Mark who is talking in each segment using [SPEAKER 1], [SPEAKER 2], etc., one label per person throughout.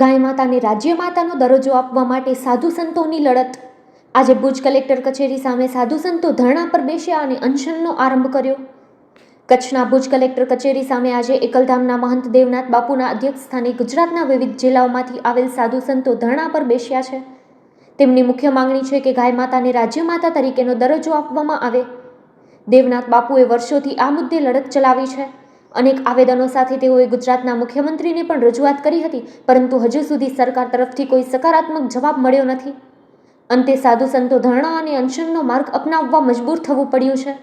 [SPEAKER 1] ગાય માતાને રાજ્ય માતાનો દરજ્જો આપવા માટે સાધુ સંતોની લડત. આજે ભુજ કલેક્ટર કચેરી સામે સાધુ સંતો ધરણા પર બેસ્યા અને અનશનનો આરંભ કર્યો. કચ્છના ભુજ કલેક્ટર કચેરી સામે આજે એકલધામના મહંત દેવનાથ બાપુના અધ્યક્ષ સ્થાને ગુજરાતના વિવિધ જિલ્લાઓમાંથી આવેલ સાધુ સંતો ધરણા પર બેસ્યા છે. તેમની મુખ્ય માંગણી છે કે ગાય માતાને રાજ્ય માતા તરીકેનો દરજ્જો આપવામાં આવે. દેવનાથ બાપુએ વર્ષોથી આ મુદ્દે લડત ચલાવી છે. અનેક આવેદનો સાથે તેઓએ ગુજરાતના મુખ્યમંત્રીને પણ રજૂઆત કરી હતી, પરંતુ હજુ સુધી સરકાર તરફથી કોઈ સકારાત્મક જવાબ મળ્યો નથી. અંતે સાધુ સંતો ધરણા અને અનશનનો માર્ગ અપનાવવા મજબૂર થવું પડ્યું છે.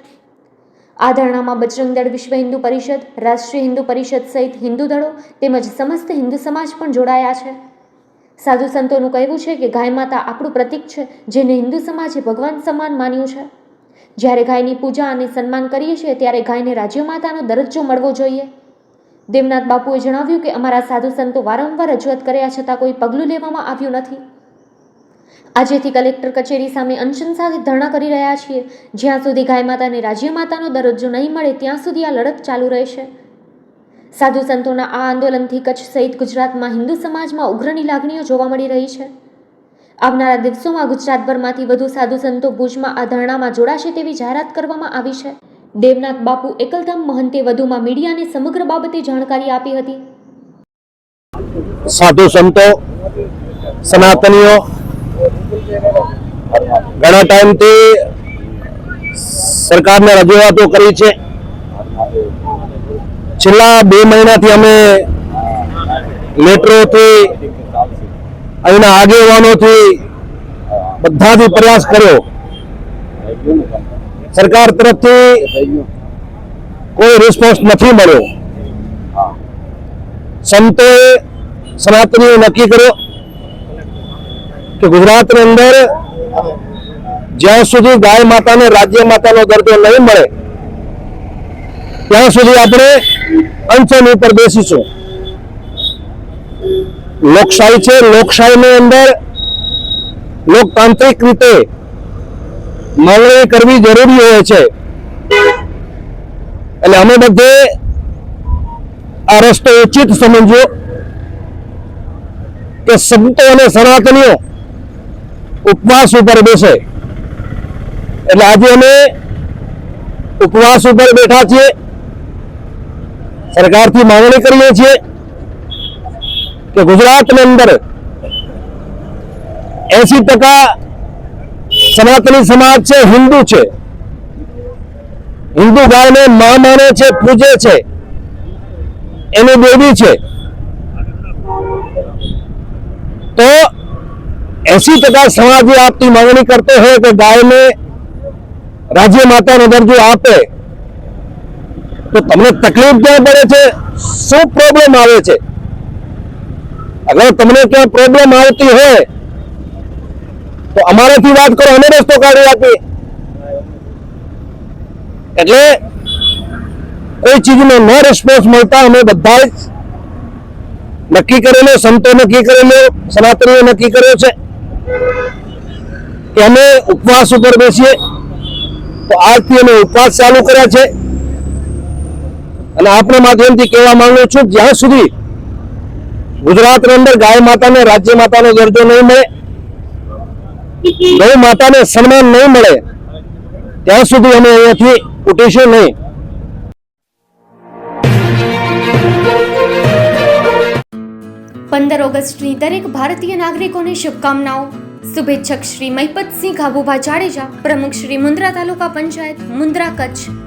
[SPEAKER 1] આ ધરણામાં બજરંગ દળ વિશ્વ હિન્દુ પરિષદ, રાષ્ટ્રીય હિન્દુ પરિષદ સહિત હિન્દુ દળો તેમજ સમસ્ત હિન્દુ સમાજ પણ જોડાયા છે. સાધુ સંતોનું કહેવું છે કે ગાય માતા આપણું પ્રતીક છે, જેને હિન્દુ સમાજે ભગવાન સમાન માન્યું છે. જ્યારે ગાયની પૂજા અને સન્માન કરીએ છીએ ત્યારે ગાયને રાજ્ય માતાનો દરજ્જો મળવો જોઈએ. દેવનાથ બાપુએ જણાવ્યું કે અમારા સાધુ સંતો વારંવાર રજૂઆત કર્યા છતાં કોઈ પગલું લેવામાં આવ્યું નથી. આજેથી કલેક્ટર કચેરી સામે અનશન સાથે ધરણા કરી રહ્યા છીએ. જ્યાં સુધી ગાય માતાને રાજ્ય માતાનો દરજ્જો નહીં મળે, ત્યાં સુધી આ લડત ચાલુ રહેશે. સાધુ સંતોના આ આંદોલનથી કચ્છ સહિત ગુજરાતમાં હિન્દુ સમાજમાં ઉગ્રની લાગણીઓ જોવા મળી રહી છે. આવનારા દિવસોમાં ગુજરાતભરમાંથી વધુ સાધુ સંતો ભુજમાં આ ધરણામાં જોડાશે તેવી જાહેરાત કરવામાં આવી છે. દેવનાથ બાપુ એકલધામ મહંતે વધુમાં મીડિયાને સમગ્ર બાબતે જાણકારી આપી હતી.
[SPEAKER 2] સાધુ સંતો, સનાતનીઓ, ઘણા ટાઈમથી સરકારને રજૂઆતો કરી છે. છેલ્લા બે મહિનાથી અમે મેટ્રોથી અહીંના આગેવાનોથી બધાથી પ્રયાસ કર્યો. સરકાર તરફથી કોઈ રિસ્પોન્સ નથી મળ્યો. સંતોએ સનાતનીએ નક્કી કર્યો કે ગુજરાતની અંદર જ્યાં સુધી ગાય માતાને રાજ્ય માતાનો દર્દો નહીં મળે, ત્યાં સુધી આપણે અનશન ઉપર બેસીશું. લોકશાહી છે, લોકશાહીની અંદર લોકતાંત્રિક રીતે માંગણી કરવી જરૂરી હોય છે. એટલે અમે બધે આ રસ્તો ઉચિત સમજ્યો કે સંતો અને સનાતનીઓ ઉપવાસ ઉપર બેસે. એટલે આજે અમે ઉપવાસ ઉપર બેઠા છીએ. સરકારથી માંગણી કરીએ છીએ કે ગુજરાતની અંદર એસી ટકા સનાતની સમાજ છે, હિન્દુ છે. હિન્દુ ગાયને મા માને છે, પૂજે છે. એની દેવી છે. તો એસી ટકા સમાજ આપની માંગણી કરતો હોય કે ગાયને રાજ્ય માતાનો દરજ્જો આપે, તો તમને તકલીફ ક્યાં પડે છે? શું પ્રોબ્લેમ આવે છે? અગર તમને ક્યાં પ્રોબ્લેમ આવતી હોય, તો અમારાથી વાત કરો, અમે રસ્તો કાઢી આપીએ. એટલે કોઈ ચીજનો ન રિસ્પોન્સ મળતા, અમે બધા જ નક્કી કરેલો, સંતો નક્કી કરેલો, સનાતનીઓ નક્કી કર્યો છે કે અમે ઉપવાસ ઉપર બેસીએ. તો આજથી અમે ઉપવાસ ચાલુ કર્યા છે. અને આપણા માધ્યમથી કહેવા માંગુ છું, જ્યાં સુધી ગુજરાતની અંદર ગાય માતાને, રાજ્ય માતાનો દરજ્જો નહીં મળે, ગૌ માતાને સન્માન નહીં મળે, ત્યાં સુધી અમે અહીંયાથી ઉઠીશું નહીં.
[SPEAKER 1] પંદર ઓગસ્ટની દરેક ભારતીય નાગરિકોને શુભકામનાઓ. શુભેચ્છક શ્રી મહિપતસિંહ ખાબુભા જાડેજા, પ્રમુખ શ્રી મુન્દ્રા તાલુકા પંચાયત, મુન્દ્રા કચ્છ.